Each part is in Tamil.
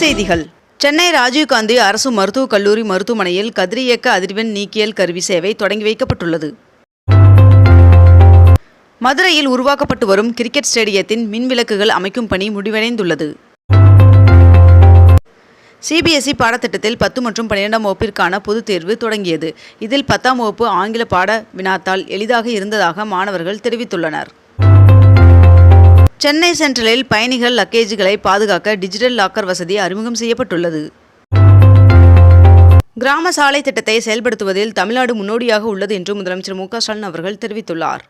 செய்திகள். சென்னை ராஜீவ்காந்தி அரசு மருத்துவக் கல்லூரி மருத்துவமனையில் கதிரியக்க அதிர்வெண் நீக்கியல் கருவி சேவை தொடங்கி வைக்கப்பட்டுள்ளது. மதுரையில் உருவாக்கப்பட்டு வரும் கிரிக்கெட் ஸ்டேடியத்தின் மின்விளக்குகள் அமைக்கும் பணி முடிவடைந்துள்ளது. சிபிஎஸ்இ பாடத்திட்டத்தில் பத்து மற்றும் பன்னிரெண்டாம் வகுப்பிற்கான பொதுத் தேர்வு தொடங்கியது. இதில் பத்தாம் வகுப்பு ஆங்கில பாட வினாத்தால் எளிதாக இருந்ததாக மாணவர்கள் தெரிவித்துள்ளனர். சென்னை சென்ட்ரலில் பயணிகள் லக்கேஜுகளை பாதுகாக்க டிஜிட்டல் லாக்கர் வசதி அறிமுகம் செய்யப்பட்டுள்ளது. கிராம சாலை திட்டத்தை செயல்படுத்துவதில் தமிழ்நாடு முன்னோடியாக உள்ளது என்று முதலமைச்சர் மு ஸ்டாலின் அவர்கள் தெரிவித்துள்ளார்.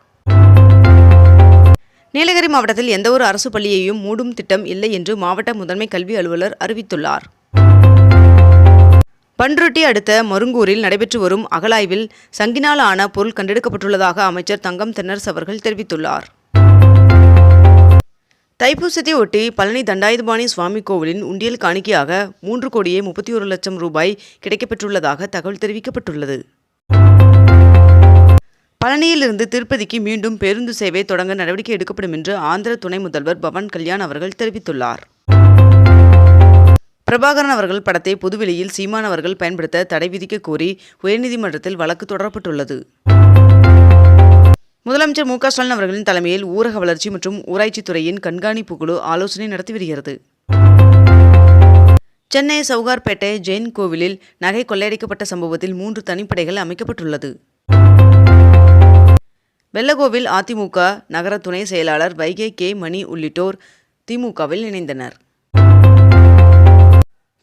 நீலகிரி மாவட்டத்தில் எந்தவொரு அரசு பள்ளியையும் மூடும் திட்டம் இல்லை என்று மாவட்ட முதன்மை கல்வி அலுவலர் அறிவித்துள்ளார். பன்ருட்டி அடுத்த மருங்கூரில் நடைபெற்று வரும் அகலாய்வில் சங்கினால் ஆன பொருள் கண்டெடுக்கப்பட்டுள்ளதாக அமைச்சர் தங்கம் தென்னரசு அவர்கள் தெரிவித்துள்ளார். தைப்பூசத்தை ஒட்டி பழனி தண்டாயுதபாணி சுவாமி கோவிலின் உண்டியல் காணிக்கையாக மூன்று கோடியே முப்பத்தி ஒரு லட்சம் ரூபாய் கிடைக்கப்பெற்றுள்ளதாக தகவல் தெரிவிக்கப்பட்டுள்ளது. பழனியிலிருந்து திருப்பதிக்கு மீண்டும் பேருந்து சேவை தொடங்க நடவடிக்கை எடுக்கப்படும் என்று ஆந்திர துணை முதல்வர் பவன் கல்யாண் அவர்கள் தெரிவித்துள்ளார். பிரபாகரன் அவர்கள் படத்தை பொதுவெளியில் சீமான் அவர்கள் பயன்படுத்த தடை விதிக்க கோரி உயர்நீதிமன்றத்தில் வழக்கு தொடரப்பட்டுள்ளது. முதலமைச்சர் மு க ஸ்டாலின் அவர்களின் தலைமையில் ஊரக வளர்ச்சி மற்றும் ஊராட்சித் துறையின் கண்காணிப்பு குழு ஆலோசனை நடத்தி வருகிறது. சென்னை சவுகார்பேட்டை ஜெயின் கோவிலில் நகை கொள்ளையடிக்கப்பட்ட சம்பவத்தில் மூன்று தனிப்படைகள் அமைக்கப்பட்டுள்ளது. வெள்ளகோவில் அதிமுக நகர துணை செயலாளர் வைகே கே மணி உள்ளிட்டோர் திமுகவில் இணைந்தனர்.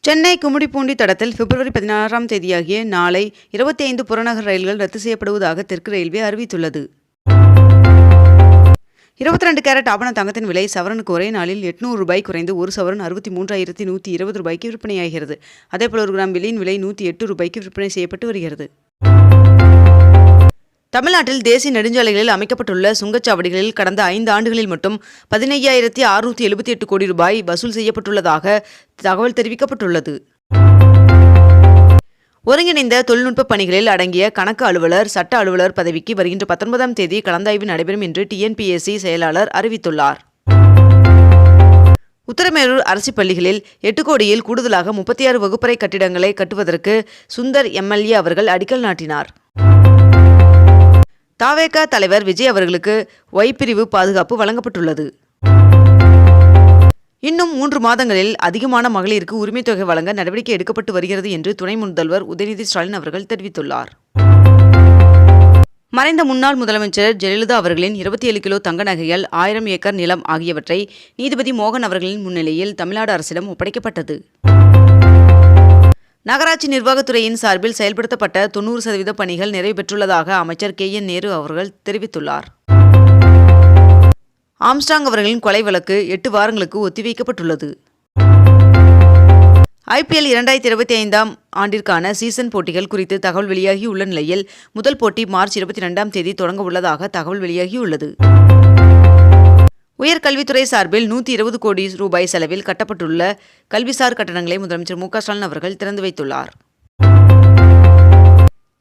சென்னை கும்மிடிப்பூண்டி தடத்தில் பிப்ரவரி பதினாறாம் தேதியாகிய நாளை இருபத்தி ஐந்து புறநகர் ரயில்கள் ரத்து செய்யப்படுவதாக தெற்கு ரயில்வே அறிவித்துள்ளது. இருபத்தி ரெண்டு கேரட் ஆபண தங்கத்தின் விலை சவரனுக்கு ஒரே நாளில் எட்நூறு ரூபாய் குறைந்து ஒரு சவரன் அறுபத்தி மூன்றாயிரத்தி நூற்றி இருபது ரூபாய்க்கு விற்பனையாகிறது. அதேபோல் ஒரு கிராம் வெள்ளியின் விலை நூற்றி எட்டு ரூபாய்க்கு விற்பனை செய்யப்பட்டு வருகிறது. தமிழ்நாட்டில் தேசிய நெடுஞ்சாலைகளில் அமைக்கப்பட்டுள்ள சுங்கச்சாவடிகளில் கடந்த ஐந்து ஆண்டுகளில் மட்டும் பதினையாயிரத்தி அறுநூற்றி எழுபத்தி எட்டு கோடி ரூபாய் வசூல் செய்யப்பட்டுள்ளதாக தகவல் தெரிவிக்கப்பட்டுள்ளது. ஒருங்கிணைந்த தொழில்நுட்ப பணிகளில் அடங்கிய கணக்கு அலுவலர் சட்ட அலுவலர் பதவிக்கு வருகின்ற பத்தொன்பதாம் தேதி கலந்தாய்வு நடைபெறும் என்று டிஎன்பிஎஸ்சி செயலாளர் அறிவித்துள்ளார். உத்தரமேரூர் அரசு பள்ளிகளில் எட்டு கோடியில் கூடுதலாக முப்பத்தி ஆறு வகுப்பறை கட்டிடங்களை கட்டுவதற்கு சுந்தர் எம்எல்ஏ அவர்கள் அடிக்கல் நாட்டினார். தாவேக தலைவர் விஜய் அவர்களுக்கு ஒய் பிரிவு பாதுகாப்பு வழங்கப்பட்டுள்ளது. இன்னும் மூன்று மாதங்களில் அதிகமான மகளிருக்கு உரிமைத் தொகை வழங்க நடவடிக்கை எடுக்கப்பட்டு வருகிறது என்று துணை முதல்வர் உதயநிதி ஸ்டாலின் அவர்கள் தெரிவித்துள்ளார். மறைந்த முன்னாள் முதலமைச்சர் ஜெயலலிதா அவர்களின் இருபத்தி ஏழு கிலோ தங்க நகைகள் ஆயிரம் ஏக்கர் நிலம் ஆகியவற்றை நீதிபதி மோகன் அவர்களின் முன்னிலையில் தமிழ்நாடு அரசிடம் ஒப்படைக்கப்பட்டது. நகராட்சி நிர்வாகத்துறையின் சார்பில் செயல்படுத்தப்பட்ட தொண்ணூறு சதவீத பணிகள் நிறைவு பெற்றுள்ளதாக அமைச்சர் கே என் நேரு அவர்கள் தெரிவித்துள்ளார். ஆம்ஸ்டாங் அவர்களின் கொலை வழக்கு எட்டு வாரங்களுக்கு ஒத்திவைக்கப்பட்டுள்ளது. ஐபிஎல் இரண்டாயிரத்தி இருபத்தி ஐந்தாம் ஆண்டிற்கான சீசன் போட்டிகள் குறித்து தகவல் வெளியாகியுள்ள நிலையில் முதல் போட்டி மார்ச் இருபத்தி ரெண்டாம் தேதி தொடங்க உள்ளதாக தகவல் வெளியாகியுள்ளது. உயர்கல்வித்துறை சார்பில் நூற்றி இருபது கோடி ரூபாய் செலவில் கட்டப்பட்டுள்ள கல்விசார் கட்டணங்களை முதலமைச்சர் மு க ஸ்டாலின் அவர்கள் திறந்து வைத்துள்ளார்.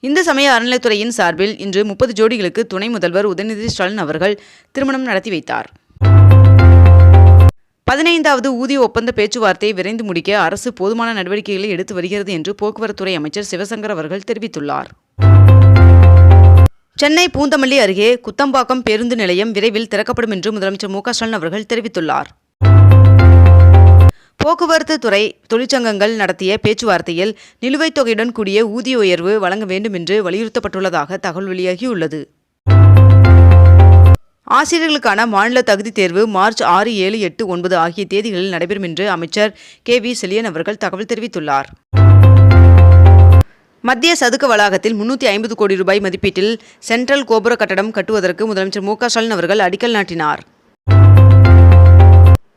இந்து சமய அறநிலைத்துறையின் சார்பில் இன்று முப்பது ஜோடிகளுக்கு துணை முதல்வர் உதயநிதி ஸ்டாலின் அவர்கள் திருமணம் நடத்தி வைத்தார். பதினைந்தாவது ஊதிய ஒப்பந்த பேச்சுவார்த்தையை விரைந்து முடிக்க அரசு போதுமான நடவடிக்கைகளை எடுத்து வருகிறது என்று போக்குவரத்துறை அமைச்சர் சிவசங்கர் அவர்கள் தெரிவித்துள்ளார். சென்னை பூந்தமல்லி அருகே குத்தம்பாக்கம் பேருந்து நிலையம் விரைவில் திறக்கப்படும் என்று முதலமைச்சர் மு க ஸ்டாலின் அவர்கள் தெரிவித்துள்ளார். போக்குவரத்து துறை தொழிற்சங்கங்கள் நடத்திய பேச்சுவார்த்தையில் நிலுவைத் தொகையுடன் கூடிய ஊதிய உயர்வு வழங்க வேண்டும் என்று வலியுறுத்தப்பட்டுள்ளதாக தகவல் வெளியாகியுள்ளது. ஆசிரியர்களுக்கான மாநில தகுதி தேர்வு மார்ச் ஆறு ஏழு எட்டு ஒன்பது ஆகிய தேதிகளில் நடைபெறும் என்று அமைச்சர் கே வி செலியன் அவர்கள் தகவல் தெரிவித்துள்ளார். மத்திய சதுக்க வளாகத்தில் முன்னூற்றி ஐம்பது கோடி ரூபாய் மதிப்பீட்டில் சென்ட்ரல் கோபுர கட்டடம் கட்டுவதற்கு முதலமைச்சர் மு க ஸ்டாலின் அவர்கள் அடிக்கல் நாட்டினார்.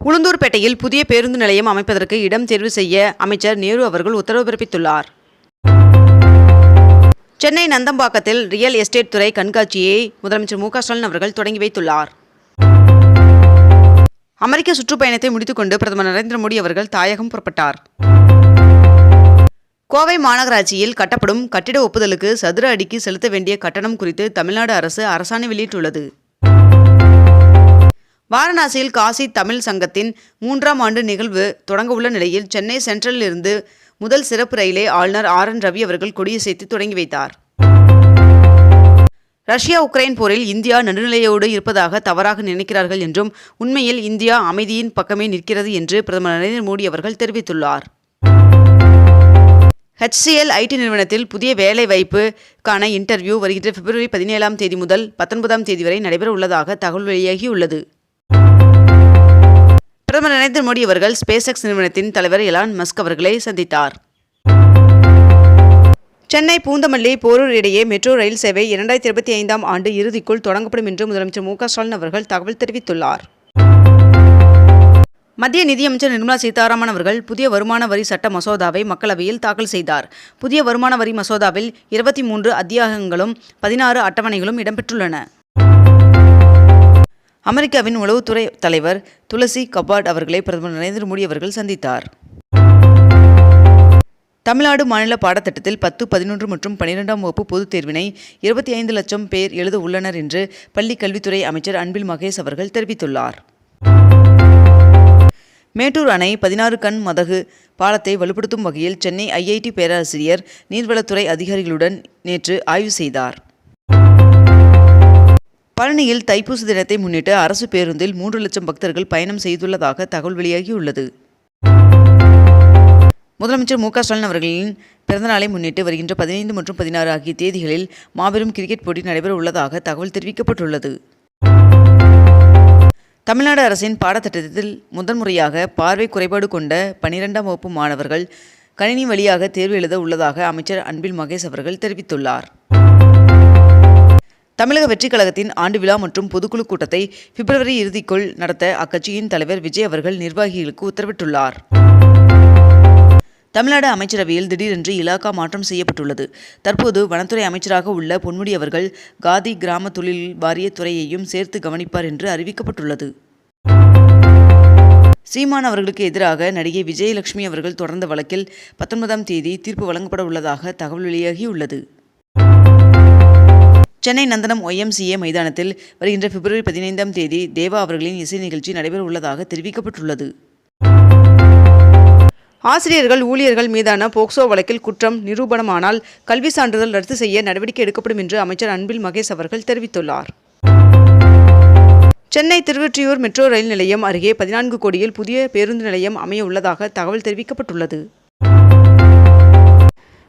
உளுந்தூர்பேட்டையில் புதிய பேருந்து நிலையம் அமைப்பதற்கு இடம் தேர்வு செய்ய அமைச்சர் நேரு அவர்கள் உத்தரவு பிறப்பித்துள்ளார். சென்னை நந்தம்பாக்கத்தில் ரியல் எஸ்டேட் துறை கண்காட்சியை முதலமைச்சர் மு ஸ்டாலின் அவர்கள் தொடங்கி வைத்துள்ளார். அமெரிக்க சுற்றுப்பயணத்தை முடித்துக்கொண்டு பிரதமர் நரேந்திர மோடி அவர்கள் தாயகம் புறப்பட்டார். கோவை மாநகராட்சியில் கட்டப்படும் கட்டிட ஒப்புதலுக்கு சதுர அடிக்கு செலுத்த வேண்டிய கட்டணம் குறித்து தமிழ்நாடு அரசு அரசாணை வெளியிட்டுள்ளது. வாரணாசியில் காசி தமிழ் சங்கத்தின் மூன்றாம் ஆண்டு நிகழ்வு தொடங்கவுள்ள நிலையில் சென்னை சென்ட்ரலில் இருந்து முதல் சிறப்பு ரயிலை ஆளுநர் ஆர் என் ரவி அவர்கள் கொடியசைத்து தொடங்கி வைத்தார். ரஷ்யா உக்ரைன் போரில் இந்தியா நடுநிலையோடு இருப்பதாக தவறாக நினைக்கிறார்கள் என்றும் உண்மையில் இந்தியா அமைதியின் பக்கமே நிற்கிறது என்று பிரதமர் நரேந்திர மோடி அவர்கள் தெரிவித்துள்ளார். ஹெச்சிஎல் ஐடி நிறுவனத்தில் புதிய வேலை வாய்ப்புக்கான இன்டர்வியூ வருகின்ற பிப்ரவரி பதினேழாம் தேதி முதல் பத்தொன்பதாம் தேதி வரை நடைபெற உள்ளதாக தகவல் வெளியாகியுள்ளது. பிரதமர் நரேந்திர மோடி அவர்கள் ஸ்பேஸ் எக்ஸ் நிறுவனத்தின் தலைவர் எலான் மஸ்க் அவர்களை சந்தித்தார். சென்னை பூந்தமல்லி போரூர் இடையே மெட்ரோ ரயில் சேவை இரண்டாயிரத்தி இருபத்தி ஐந்தாம் ஆண்டு இறுதிக்குள் தொடங்கப்படும் என்று முதலமைச்சர் மு ஸ்டாலின் அவர்கள் தகவல் தெரிவித்துள்ளார். மத்திய நிதியமைச்சர் நிர்மலா சீதாராமன் அவர்கள் புதிய வருமான வரி சட்ட மசோதாவை மக்களவையில் தாக்கல் செய்தார். புதிய வருமான வரி மசோதாவில் இருபத்தி மூன்று அத்தியாகங்களும் பதினாறு அட்டவணைகளும் இடம்பெற்றுள்ளன. அமெரிக்காவின் உளவுத்துறை தலைவர் துளசி கபாட் அவர்களை பிரதமர் நரேந்திர மோடி அவர்கள் சந்தித்தார். தமிழ்நாடு மாநில பாடத்திட்டத்தில் பத்து பதினொன்று மற்றும் பனிரெண்டாம் வகுப்பு பொதுத் தேர்வினை இருபத்தி ஐந்து லட்சம் பேர் எழுத உள்ளனர் என்று பள்ளிக் கல்வித்துறை அமைச்சர் அன்பில் மகேஷ் அவர்கள் தெரிவித்துள்ளார். மேட்டூர் அணை பதினாறு கண் மதகு பாலத்தை வலுப்படுத்தும் வகையில் சென்னை ஐஐடி பேராசிரியர் நீர்வளத்துறை அதிகாரிகளுடன் நேற்று ஆய்வு செய்தார். பழனியில் தைப்பூச தினத்தை முன்னிட்டு அரசு பேருந்தில் மூன்று லட்சம் பக்தர்கள் பயணம் செய்துள்ளதாக தகவல் வெளியாகியுள்ளது. முதலமைச்சர் மு க ஸ்டாலின் அவர்களின் பிறந்தநாளை முன்னிட்டு வருகின்ற பதினைந்து மற்றும் பதினாறு ஆகிய தேதிகளில் மாபெரும் கிரிக்கெட் போட்டி நடைபெற உள்ளதாக தகவல் தெரிவிக்கப்பட்டுள்ளது. தமிழ்நாடு அரசின் பாடத்திட்டத்தில் முதன்முறையாக பார்வை குறைபாடு கொண்ட பனிரெண்டாம் வகுப்பு மாணவர்கள் கணினி வழியாக தேர்வு எழுத உள்ளதாக அமைச்சர் அன்பில் மகேஷ் அவர்கள் தெரிவித்துள்ளார். தமிழக வெற்றிக் கழகத்தின் ஆண்டு விழா மற்றும் பொதுக்குழு கூட்டத்தை பிப்ரவரி இறுதிக்குள் நடத்த அக்கட்சியின் தலைவர் விஜய் அவர்கள் நிர்வாகிகளுக்கு உத்தரவிட்டுள்ளார். தமிழ்நாடு அமைச்சரவையில் திடீரென்று இலாகா மாற்றம் செய்யப்பட்டுள்ளது. தற்போது வனத்துறை அமைச்சராக உள்ள பொன்முடி அவர்கள் காதி கிராம தொழில் வாரிய துறையையும் சேர்த்து கவனிப்பார் என்று அறிவிக்கப்பட்டுள்ளது. சீமான் அவர்களுக்கு எதிராக நடிகை விஜயலட்சுமி அவர்கள் தொடர்ந்த வழக்கில் பத்தொன்பதாம் தேதி தீர்ப்பு வழங்கப்பட உள்ளதாக தகவல் வெளியாகியுள்ளது. சென்னை நந்தனம் ஒய்எம்சிஏ மைதானத்தில் வருகின்ற பிப்ரவரி பதினைந்தாம் தேதி தேவா அவர்களின் இசை நிகழ்ச்சி நடைபெற உள்ளதாக தெரிவிக்கப்பட்டுள்ளது. ஆசிரியர்கள் ஊழியர்கள் மீதான போக்சோ வழக்கில் குற்றம் நிரூபணமானால் கல்வி சான்றிதழ் ரத்து செய்ய நடவடிக்கை எடுக்கப்படும் என்று அமைச்சர் அன்பில் மகேஷ் அவர்கள் தெரிவித்துள்ளார். சென்னை திருவொற்றியூர் மெட்ரோ ரயில் நிலையம் அருகே பதினான்கு கோடியில் புதிய பேருந்து நிலையம் அமைய உள்ளதாக தகவல் தெரிவிக்கப்பட்டுள்ளது.